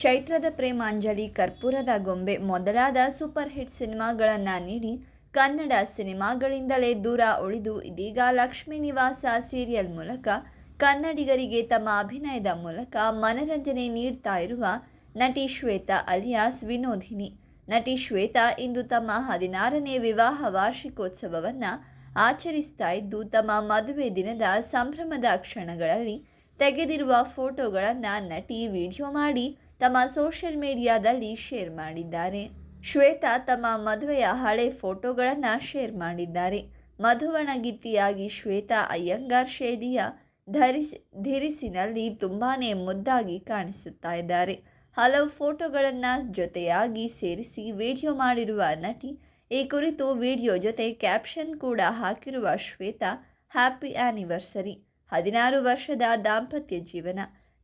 ಚೈತ್ರದ ಪ್ರೇಮಾಂಜಲಿ ಕರ್ಪೂರದ ಗೊಂಬೆ ಮೊದಲಾದ super hit ಸಿನಿಮಾಗಳನ್ನು ನೀಡಿ ಕನ್ನಡ ಸಿನಿಮಾಗಳಿಂದಲೇ ದೂರ ಉಳಿದು ಇದೀಗ ಲಕ್ಷ್ಮೀ ನಿವಾಸ ಸೀರಿಯಲ್ ಮೂಲಕ ಕನ್ನಡಿಗರಿಗೆ ತಮ್ಮ ಅಭಿನಯದ ಮೂಲಕ ಮನರಂಜನೆ ನೀಡ್ತಾ ಇರುವ ನಟಿ ಶ್ವೇತಾ ಅಲಿಯಾಸ್ ವಿನೋದಿನಿ. ನಟಿ ಶ್ವೇತಾ ಇಂದು ತಮ್ಮ ಹದಿನಾರನೇ ವಿವಾಹ ವಾರ್ಷಿಕೋತ್ಸವವನ್ನು ಆಚರಿಸ್ತಾ ಇದ್ದು, ತಮ್ಮ ಮದುವೆ ದಿನದ ಸಂಭ್ರಮದ ಕ್ಷಣಗಳಲ್ಲಿ ತೆಗೆದಿರುವ ಫೋಟೋಗಳನ್ನು ನಟಿ ವಿಡಿಯೋ ಮಾಡಿ ತಮ್ಮ ಸೋಷಿಯಲ್ ಮೀಡಿಯಾದಲ್ಲಿ ಶೇರ್ ಮಾಡಿದ್ದಾರೆ. ಶ್ವೇತಾ ತಮ್ಮ ಮದುವೆಯ ಹಳೆ ಫೋಟೋಗಳನ್ನು ಶೇರ್ ಮಾಡಿದ್ದಾರೆ. ಮಧುವಣಗಿತ್ತಿಯಾಗಿ ಶ್ವೇತಾ ಅಯ್ಯಂಗಾರ್ ಶೈಲಿಯ ಧರಿಸಿ, ಧಿರಿಸಿನಲ್ಲಿ ತುಂಬಾ ಮುದ್ದಾಗಿ ಕಾಣಿಸುತ್ತಾ ಇದ್ದಾರೆ. ಹಲವು ಫೋಟೋಗಳನ್ನು ಜೊತೆಯಾಗಿ ಸೇರಿಸಿ ವಿಡಿಯೋ ಮಾಡಿರುವ ನಟಿ, ಈ ಕುರಿತು ವಿಡಿಯೋ ಜೊತೆ ಕ್ಯಾಪ್ಷನ್ ಕೂಡ ಹಾಕಿರುವ ಶ್ವೇತಾ, ಹ್ಯಾಪಿ ಆ್ಯನಿವರ್ಸರಿ ಹದಿನಾರು ವರ್ಷದ ದಾಂಪತ್ಯ ಜೀವನ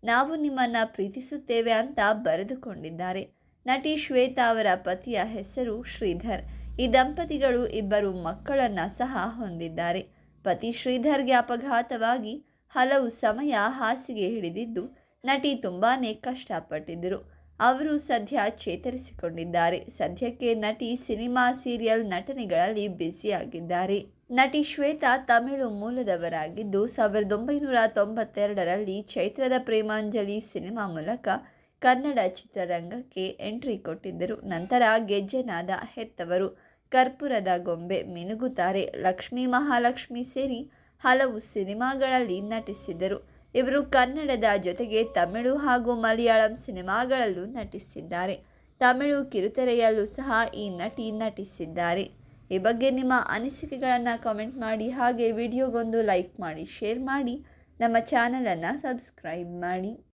ನಾವು ನಿಮ್ಮನ್ನು ಪ್ರೀತಿಸುತ್ತೇವೆ ಅಂತ ಬರೆದುಕೊಂಡಿದ್ದಾರೆ. ನಟಿ ಶ್ವೇತಾ ಅವರ ಪತಿಯ ಹೆಸರು ಶ್ರೀಧರ್. ಈ ದಂಪತಿಗಳು ಇಬ್ಬರು ಮಕ್ಕಳನ್ನು ಸಹ ಹೊಂದಿದ್ದಾರೆ. ಪತಿ ಶ್ರೀಧರ್ಗೆ ಅಪಘಾತವಾಗಿ ಹಲವು ಸಮಯ ಹಾಸಿಗೆ ಹಿಡಿದಿದ್ದು, ನಟಿ ತುಂಬಾ ಕಷ್ಟಪಟ್ಟಿದ್ದರು. ಅವರು ಸದ್ಯ ಚೇತರಿಸಿಕೊಂಡಿದ್ದಾರೆ. ಸದ್ಯಕ್ಕೆ ನಟಿ ಸಿನಿಮಾ ಸೀರಿಯಲ್ ನಟನೆಗಳಲ್ಲಿ ಬ್ಯುಸಿಯಾಗಿದ್ದಾರೆ. ನಟಿ ಶ್ವೇತಾ ತಮಿಳು ಮೂಲದವರಾಗಿದ್ದು, ಸಾವಿರದ ಒಂಬೈನೂರ ತೊಂಬತ್ತೆರಡರಲ್ಲಿ ಚೈತ್ರದ ಪ್ರೇಮಾಂಜಲಿ ಸಿನಿಮಾ ಮೂಲಕ ಕನ್ನಡ ಚಿತ್ರರಂಗಕ್ಕೆ ಎಂಟ್ರಿ ಕೊಟ್ಟಿದ್ದರು. ನಂತರ ಗೆಜ್ಜೆನಾದ ಹೆತ್ತವರು ಕರ್ಪೂರದ ಗೊಂಬೆ ಮಿನುಗುತ್ತಾರೆ. ಲಕ್ಷ್ಮೀ ಮಹಾಲಕ್ಷ್ಮಿ ಸೇರಿ ಹಲವು ಸಿನಿಮಾಗಳಲ್ಲಿ ನಟಿಸಿದರು. ಇವರು ಕನ್ನಡದ ಜೊತೆಗೆ ತಮಿಳು ಹಾಗೂ ಮಲಯಾಳಂ ಸಿನಿಮಾಗಳಲ್ಲೂ ನಟಿಸಿದ್ದಾರೆ. ತಮಿಳು ಕಿರುತೆರೆಯಲ್ಲೂ ಸಹ ಈ ನಟಿ ನಟಿಸಿದ್ದಾರೆ. ಈ ಬಗ್ಗೆ ನಿಮ್ಮ ಅನಿಸಿಕೆಗಳನ್ನು ಕಾಮೆಂಟ್ ಮಾಡಿ, ಹಾಗೆ ವಿಡಿಯೋಗೊಂದು ಲೈಕ್ ಮಾಡಿ, ಶೇರ್ ಮಾಡಿ, ನಮ್ಮ ಚಾನಲನ್ನು ಸಬ್ಸ್ಕ್ರೈಬ್ ಮಾಡಿ.